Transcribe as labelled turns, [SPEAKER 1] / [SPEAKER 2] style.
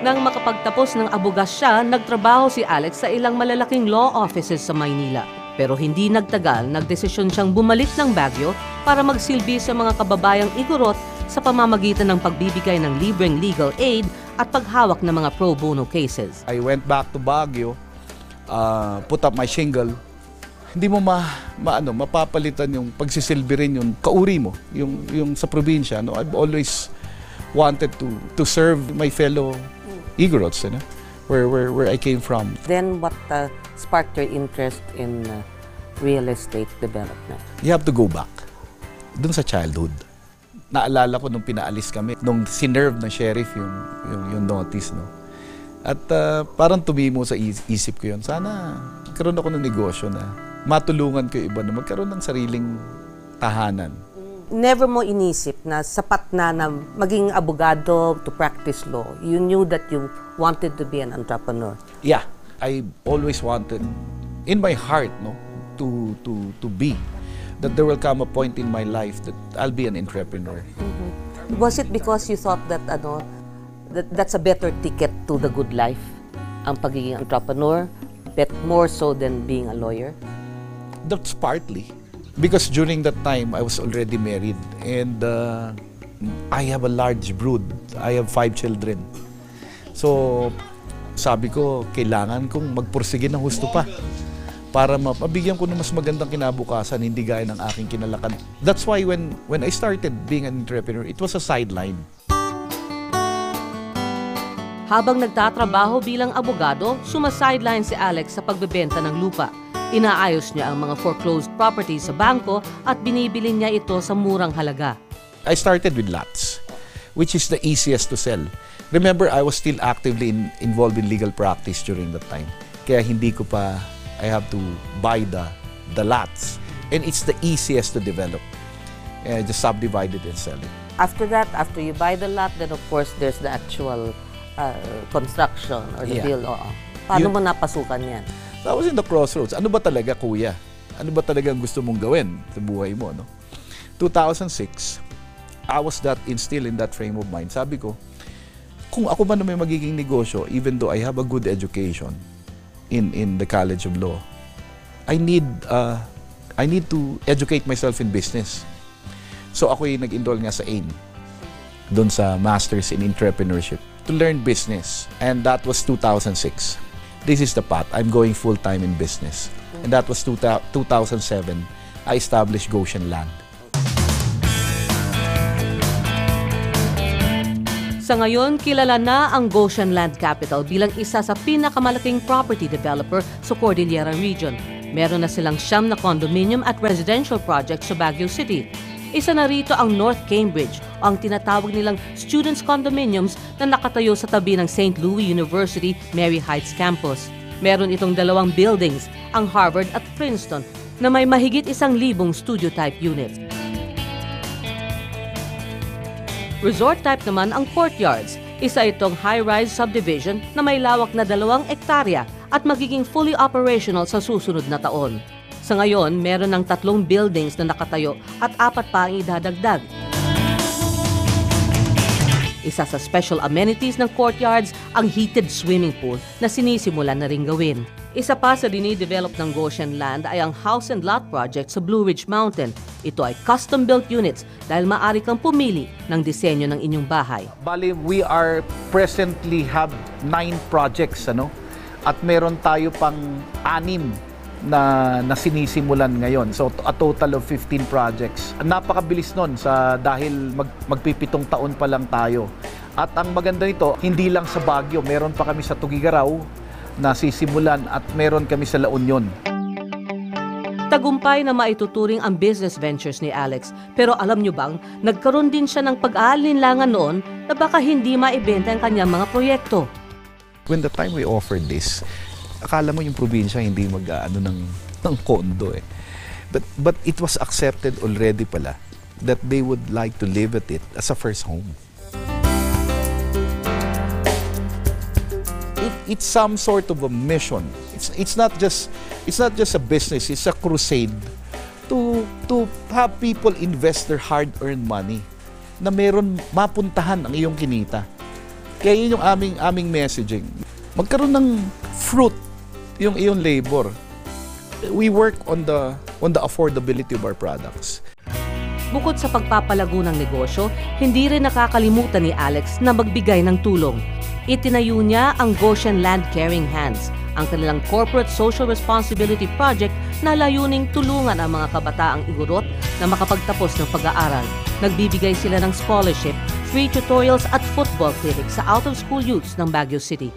[SPEAKER 1] Nang makapagtapos ng abugas siya, nagtrabaho si Alex sa ilang malalaking law offices sa Maynila. Pero hindi nagtagal, nagdesisyon siyang bumalik ng Baguio para magsilbi sa mga kababayang igorot sa pamamagitan ng pagbibigay ng libreng legal aid at paghawak ng mga pro bono cases.
[SPEAKER 2] I went back to Baguio, uh, put up my shingle. Hindi mo ma, maano, mapapalitan yung pagsisilbi rin yung kauri mo, yung, yung sa probinsya. No? I've always wanted to, to serve my fellow Igorots, you know, where, where, where I came from.
[SPEAKER 3] Then what uh, sparked your interest in uh, real estate development?
[SPEAKER 2] You have to go back dun sa childhood. Naalala ko nung pinaalis kami, nung sinerve ng sheriff yung, yung, yung notice, no? At uh, parang tumimo sa is- isip ko yun, sana magkaroon ako ng negosyo na matulungan ko yung iba na magkaroon ng sariling tahanan.
[SPEAKER 3] Never mo inisip na sapat na na maging abogado to practice law. You knew that you wanted to be an entrepreneur.
[SPEAKER 2] Yeah, I always wanted in my heart, no, to to to be that there will come a point in my life that I'll be an entrepreneur.
[SPEAKER 3] Was it because you thought that ano that that's a better ticket to the good life ang pagiging entrepreneur but more so than being a lawyer?
[SPEAKER 2] That's partly because during that time I was already married and uh, I have a large brood. I have five children. So sabi ko, kailangan kong magpursige ng husto pa para mabigyan ko ng mas magandang kinabukasan, hindi gaya ng aking kinalakan. That's why when when I started being an entrepreneur, it was a sideline.
[SPEAKER 1] Habang nagtatrabaho bilang abogado, sumasideline si Alex sa pagbebenta ng lupa. Inaayos niya ang mga foreclosed properties sa bangko at binibili niya ito sa murang halaga.
[SPEAKER 2] I started with lots, which is the easiest to sell. Remember, I was still actively in, involved in legal practice during that time. Kaya hindi ko pa, I have to buy the, the lots. And it's the easiest to develop. Uh, just subdivide it and sell it.
[SPEAKER 3] After that, after you buy the lot, then of course there's the actual uh, construction or the
[SPEAKER 2] Yeah.
[SPEAKER 3] build. Oo. Paano
[SPEAKER 2] You-
[SPEAKER 3] mo napasukan yan?
[SPEAKER 2] I was in the crossroads. Ano ba talaga, kuya? Ano ba talaga ang gusto mong gawin sa buhay mo, no? 2006, I was that instilled in that frame of mind. Sabi ko, kung ako man na may magiging negosyo, even though I have a good education in in the College of Law, I need uh, I need to educate myself in business. So ako yung nag-enroll nga sa AIM doon sa Masters in Entrepreneurship to learn business. And that was 2006. This is the path. I'm going full-time in business. And that was two thou- 2007. I established Goshen Land.
[SPEAKER 1] Sa ngayon, kilala na ang Goshen Land Capital bilang isa sa pinakamalaking property developer sa Cordillera Region. Meron na silang siyam na condominium at residential projects sa Baguio City. Isa na rito ang North Cambridge o ang tinatawag nilang Students Condominiums na nakatayo sa tabi ng St. Louis University Mary Heights Campus. Meron itong dalawang buildings, ang Harvard at Princeton, na may mahigit isang libong studio-type units. Resort type naman ang courtyards. Isa itong high-rise subdivision na may lawak na dalawang ektarya at magiging fully operational sa susunod na taon. Sa ngayon, meron ng tatlong buildings na nakatayo at apat pa ang idadagdag. Isa sa special amenities ng courtyards ang heated swimming pool na sinisimulan na ring gawin. Isa pa sa dinidevelop ng Goshen Land ay ang House and Lot Project sa Blue Ridge Mountain. Ito ay custom-built units dahil maaari kang pumili ng disenyo ng inyong bahay.
[SPEAKER 2] Bali, we are presently have nine projects, ano? At meron tayo pang anim na, na sinisimulan ngayon. So, a total of 15 projects. Napakabilis nun sa, dahil mag, magpipitong taon pa lang tayo. At ang maganda nito, hindi lang sa Baguio, meron pa kami sa Tugigaraw na sisimulan at meron kami sa La Union.
[SPEAKER 1] Tagumpay na maituturing ang business ventures ni Alex. Pero alam nyo bang, nagkaroon din siya ng pag-aalinlangan noon na baka hindi maibenta ang kanyang mga proyekto.
[SPEAKER 2] When the time we offered this, akala mo yung probinsya hindi mag-ano ng, ng kondo eh. But, but it was accepted already pala that they would like to live at it as a first home. It, it's some sort of a mission. It's, it's not just it's not just a business, it's a crusade to to have people invest their hard-earned money na meron mapuntahan ang iyong kinita. Kaya yun yung aming, aming messaging. Magkaroon ng fruit yung iyong labor. We work on the on the affordability of our products.
[SPEAKER 1] Bukod sa pagpapalago ng negosyo, hindi rin nakakalimutan ni Alex na magbigay ng tulong. Itinayo niya ang Goshen Land Caring Hands, ang kanilang corporate social responsibility project na layuning tulungan ang mga kabataang igurot na makapagtapos ng pag-aaral. Nagbibigay sila ng scholarship, free tutorials at football clinics sa out-of-school youths ng Baguio City.